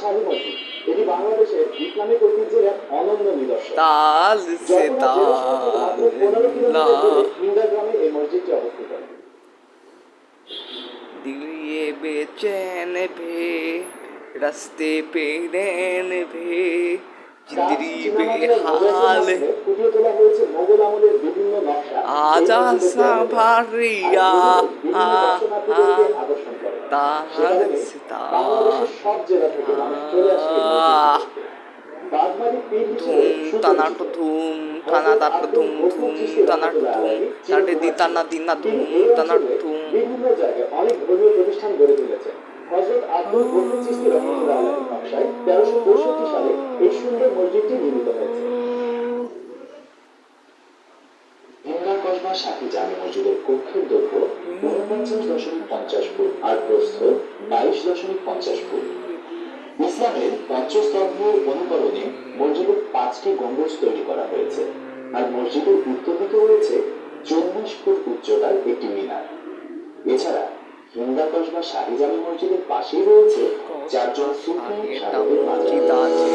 শাহী মসজিদ এটি বাংলাদেশের ইসলামিক ঐতিহ্যের এক অনন্য নিদর্শন তাল সে যমুনা জেলা শহর থেকে মাত্র তাল 15 লা কিলোমিটার দূরে হিন্দা গ্রামে এই মসজিদটি অবস্থিত दिल ये बेचैन भे रास्ते पे रैन भे जिंदगी बेहाल है ফুটিয়ে তোলা হয়েছে মোগল আমলের বিভিন্ন নকশা আজা এই মসজিদের সাভারিয়া বিভিন্ন হিসেবে ধুম সুপরিচিত। ধুম টানা তাট ধুম ধুম টানাট ধুম তাটে দি টানা দিনা ধুম তিনি এই টানাট অঞ্চলে ধুম বিভিন্ন জায়গায় অনেক ধর্মীয় প্রতিষ্ঠান গড়ে তুলেছেন হযরত আব্দুল গফুর চিশতি রহমাতুল্লাহ নকশায় 1365 সালে এই সুন্দর মসজিদটি নির্মিত হয়েছে হিন্দা জামে মসজিদের কক্ষের দৈর্ঘ্য পঞ্চাশ ফুট আর প্রস্থ বাইশ দশমিক পঞ্চাশ ফুট। ইসলামের পঞ্চস্তম্ভ অনুকরণে মসজিদের পাঁচটি গম্বুজ তৈরি করা হয়েছে। আর মসজিদের উত্তর দিকে রয়েছে চল্লিশ ফুট উচ্চতার একটি মিনার। এছাড়া হিন্দা কসবা শাহী জামে মসজিদের পাশেই রয়েছে চারজন সুফি সাধকের আছে